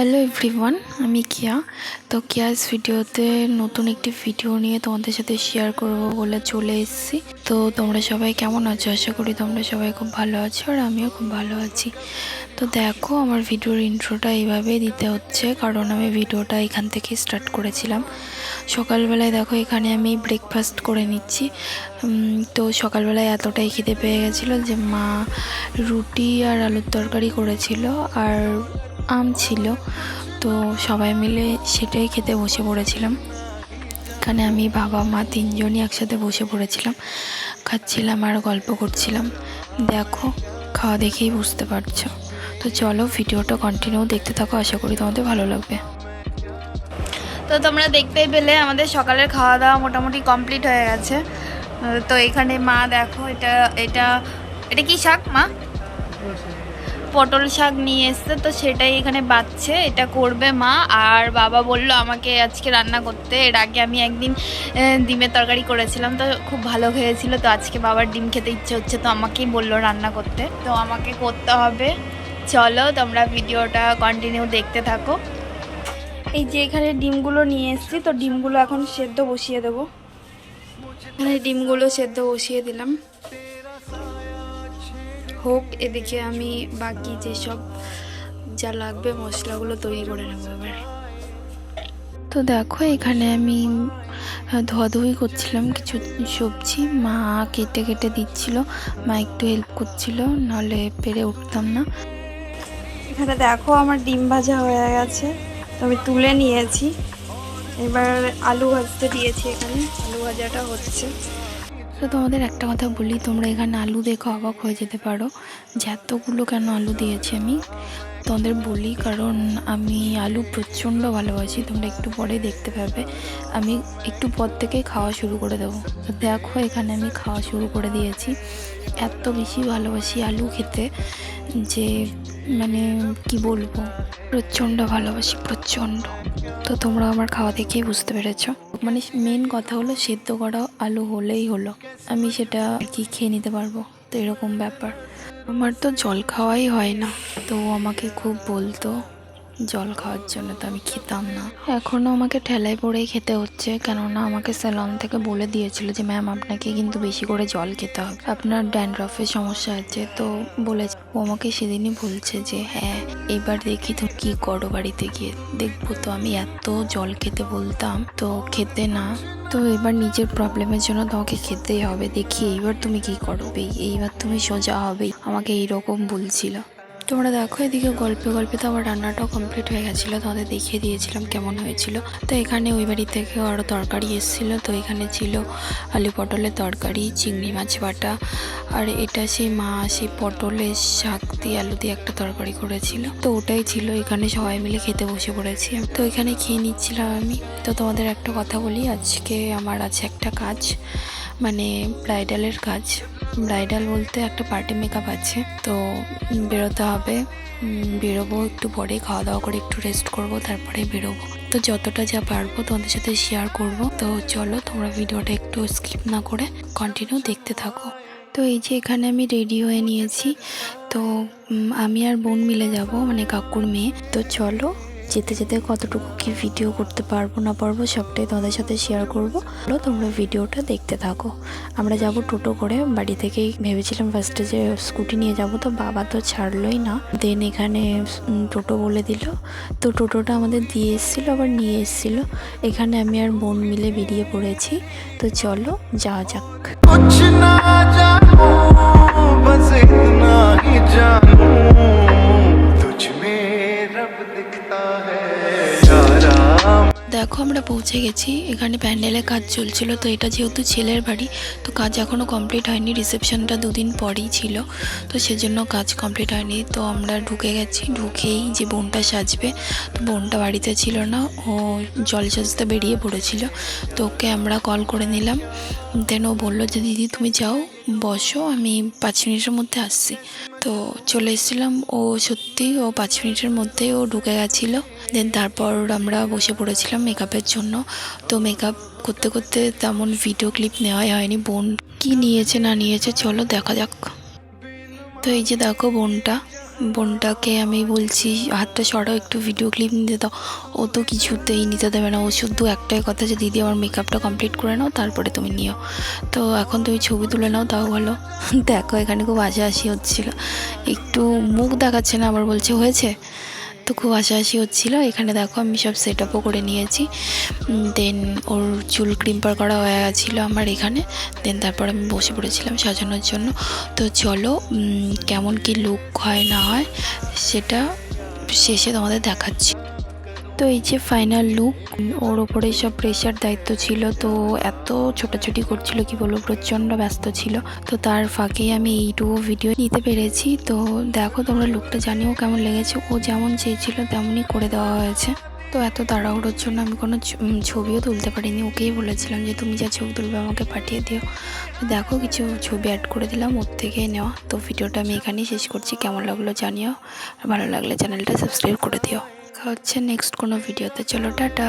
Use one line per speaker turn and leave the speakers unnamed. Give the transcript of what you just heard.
Hello everyone আমি কিয়া। তো কিয়াস ভিডিওতে নতুন একটি ভিডিও নিয়ে তোমাদের সাথে শেয়ার করব বলে চলে এসেছি। তো তোমরা সবাই কেমন আছো? আশা করি তোমরা সবাই খুব ভালো আছো আর আমিও খুব ভালো আছি। তো দেখো, আমার ভিডিওর ইন্ট্রোটা এইভাবেই দিতে হচ্ছে, কারণ আমি ভিডিওটা এখান থেকে স্টার্ট করেছিলাম। সকালবেলায় দেখো, এখানে আমি ব্রেকফাস্ট করে নিচ্ছি। তো সকালবেলায় এতটাই খিদে পেয়ে গেছিল যে মা রুটি আর আলুর তরকারি করেছিল। আর আম ছিল। তো সবাই মিলে সেটাই খেতে বসে পড়েছিলাম। এখানে আমি, বাবা, মা তিনজনই একসাথে বসে পড়েছিলাম। খাচ্ছিলাম আর গল্প করছিলাম। দেখো, খাওয়া দেখেই বুঝতে পারছ। তো চলো, ভিডিওটা কন্টিনিউ দেখতে থাকো। আশা করি তোমাদের ভালো লাগবে।
তো তোমরা দেখতেই পেলে, আমাদের সকালের খাওয়া দাওয়া মোটামুটি কমপ্লিট হয়ে গেছে। তো এখানে মা, দেখো, এটা এটা এটা কি শাক, মা? পটল শাক নিয়ে এসছে, তো সেটাই এখানে বাচ্ছে, এটা করবে মা। আর বাবা বলল আমাকে আজকে রান্না করতে, এর আগে আমি একদিন ডিমের তরকারি করেছিলাম, তো খুব ভালো হয়েছিল, তো আজকে বাবার ডিম খেতে ইচ্ছে হচ্ছে, তো আমাকেই বলল রান্না করতে। তো আমাকে করতে হবে। চলো তোমরা ভিডিওটা কন্টিনিউ দেখতে থাকো। এই যে এখানে ডিমগুলো নিয়ে এসেছি, তো ডিমগুলো এখন সেদ্ধ বসিয়ে দেবো। ডিমগুলো সেদ্ধ বসিয়ে দিলাম। হোক এদিকে আমি বাকি যেসব যা লাগবে মশলাগুলো তৈরি করে নেব এবার।
তো দেখো এখানে আমি ধোয়াধুয়ি করছিলাম কিছু সবজি। মা কেটে কেটে দিচ্ছিল মা একটু হেল্প করছিল নাহলে পেরে উঠতাম না।
এখানে দেখো আমার ডিম ভাজা হয়ে গেছে তো আমি তুলে নিয়েছি। এবার আলু ভাজতে দিয়েছি এখানে আলু ভাজাটা হচ্ছে।
তো তোমাদের একটা কথা বলি, তোমরা এখানে আলু দেখো অবাক হয়ে যেতে পারো যে এতগুলো কেন আলু দিয়েছি আমি। তোমাদের বলি কারণ আমি আলু প্রচণ্ড ভালোবাসি, তোমরা একটু পরে দেখতে পাবে। আমি একটু পর থেকে খাওয়া শুরু করে দেবো। দেখো এখানে আমি খাওয়া শুরু করে দিয়েছি। এত বেশি ভালোবাসি আলু খেতে যে মানে কি বলব, প্রচণ্ড ভালোবাসি, প্রচণ্ড। তো তোমরা আমার খাওয়া দেখেই বুঝতে পেরেছ। মানে মেন কথা হলো সেদ্ধ করা আলু হলেই হলো। আমি সেটা কি খেয়ে নিতে পারব? তো এরকম ব্যাপার। আমার তো জল খাওয়াই হয় না। তো আমাকে খুব বলতো। জল খাওয়ার জন্য তো আমি খেতাম না। এখনও আমাকে ঠেলায় পড়েই খেতে হচ্ছে, কেননা আমাকে স্যালন থেকে বলে দিয়েছিল যে ম্যাম আপনাকে কিন্তু বেশি করে জল খেতে হবে। আপনার ড্যান্ড্রফের সমস্যা আছে, তো বলেছে। ও আমাকে সেদিনই বলছে যে হ্যাঁ এবার দেখি তো কি করো বাড়িতে গিয়ে। দেখব তো আমি এত জল খেতে বলতাম, তো খেতে না। তো এবার নিজের প্রবলেমের জন্য তোমাকে খেতেই হবে। দেখি এইবার তুমি কি করবে, এইবার তুমি সোজা হবেই। আমাকে এইরকম বলছিল। তোমরা দেখো এদিকে গল্পে গল্পে তো আমার রান্নাটাও কমপ্লিট হয়ে গেছিল। তোমাদের দেখিয়ে দিয়েছিলাম কেমন হয়েছিল। তো এখানে ওই বাড়ি থেকেও আরও তরকারি এসেছিল। তো এখানে ছিল আলু পটলের তরকারি, চিংড়ি মাছ বাটা, আর এটা সেই মা সেই পটলের শাক দিয়ে আলু দিয়ে একটা তরকারি করেছিল। তো ওটাই ছিল। এখানে সবাই মিলে খেতে বসে পড়েছি তো এখানে খেয়ে নিচ্ছিলাম আমি। তো তোমাদের একটা কথা বলি, আজকে আমার আছে একটা কাজ মানে ব্রাইডালের কাজ। ব্রাইডাল বলতে একটা পার্টি মেকআপ আছে। তো বেরোতে হবে। বেরোবো একটু পরে খাওয়া দাওয়া করে একটু রেস্ট করব তারপরে বেরোবো। তো যতটা যা পারব তোমাদের সাথে শেয়ার করব। তো চলো, তোমরা ভিডিওটা একটু স্কিপ না করে কন্টিনিউ দেখতে থাকো। তো এই যে এখানে আমি রেডি হয়ে নিয়েছি। তো আমি আর বোন মিলে যাব মানে কাকুর মেয়ে। তো চলো যেতে যেতে কতটুকু কি ভিডিও করতে পারব না পারব সবটাই তোমাদের সাথে শেয়ার করব। তোমরা ভিডিওটা দেখতে থাকো। আমরা যাব টোটো করে, বাড়ি থেকেই ভেবেছিলাম ফার্স্টে যে স্কুটি নিয়ে যাব, তো বাবা তো ছাড়লোই না। দেন এখানে টোটো বলে দিল। তো টোটোটা আমাদের দিয়ে এসেছিল, আবার নিয়ে এসেছিল। এখানে আমি আর বোন মিলে বেরিয়ে পড়েছি। তো চলো, যাওয়া যাক। পৌঁছে গেছি, এখানে প্যান্ডেলের কাজ চলছিল, তো এটা যেহেতু ছেলের বাড়ি, তো কাজ এখনও কমপ্লিট হয়নি রিসেপশনটা দুদিন পরেই ছিল, তো সেজন্য কাজ কমপ্লিট হয়নি, তো আমরা ঢুকে গেছি, ঢুকেই যে বোনটা সাজবে, তো বোনটা বাড়িতে ছিল না, ও জল সাজতে বেরিয়ে পড়েছিল, তো ওকে আমরা কল করে নিলাম দেন ও বলল যে, দিদি, তুমি যাও বসো, আমি পাঁচ মিনিটের মধ্যে আসছি। তো চলে এসেছিলাম, ও সত্যি ও পাঁচ মিনিটের মধ্যে ও ঢুকে গেছিল। দেন তারপর আমরা বসে পড়েছিলাম মেকআপের জন্য। তো মেকআপ করতে করতে তেমন ভিডিও ক্লিপ নেওয়াই হয়নি। বোন কি নিয়েছে না নিয়েছে চলো দেখা যাক। তো এই যে দেখো বোনটা বোনটাকে আমি বলছি, হাতটা সরাও, একটু ভিডিও ক্লিপ নিতে দাও। ও তো কিছুতেই নিতে দেবে না। ও শুধু একটাই কথা যে, দিদি, আমার মেকআপটা কমপ্লিট করে নাও, তারপরে তুমি নিও। তো এখন তুমি ছবি তুলে নাও, তাও ভালো। দেখো, এখানে খুব হাসাহাসি হচ্ছিল। একটু মুখ দেখাচ্ছে না, আবার বলছে, হয়েছে? তো খুব হাসাহাসি হচ্ছিল। এখানে দেখো আমি সব সেট আপও করে নিয়েছি। দেন ওর চুল ক্রিম্পার করা হয়ে গেছিল আমার এখানে। দেন তারপর আমি বসে পড়েছিলাম সাজানোর জন্য। তো চলো কেমন কি লুক হয় না হয়, সেটা শেষে তোমাদের দেখাচ্ছি। তো এই যে ফাইনাল লুক ওর ওপরে সব প্রেশার দায়িত্ব ছিল, তো এত ছোটাছুটি করছিল কি বলব, প্রচণ্ড ব্যস্ত ছিল। তো তার ফাঁকেই আমি এইটুকু ভিডিও নিতে পেরেছি। তো দেখো তোমরা লুকটা জানিও কেমন লেগেছে। ও যেমন চেয়েছিল তেমনই করে দেওয়া হয়েছে। তো এত তাড়াহুড়োর জন্য আমি কোনো ছবিও তুলতে পারিনি। ওকেই বলেছিলাম যে, তুমি যা ছবি তুলবে আমাকে পাঠিয়ে দিও। তো দেখো কিছু ছবি অ্যাড করে দিলাম ওর থেকেই নেওয়া। তো ভিডিওটা আমি এখানেই শেষ করছি। কেমন লাগল জানিও। ভালো লাগলে চ্যানেলটা সাবস্ক্রাইব করে দিও। দেখা হচ্ছে নেক্সট কোনো ভিডিওতে চলো টাটা।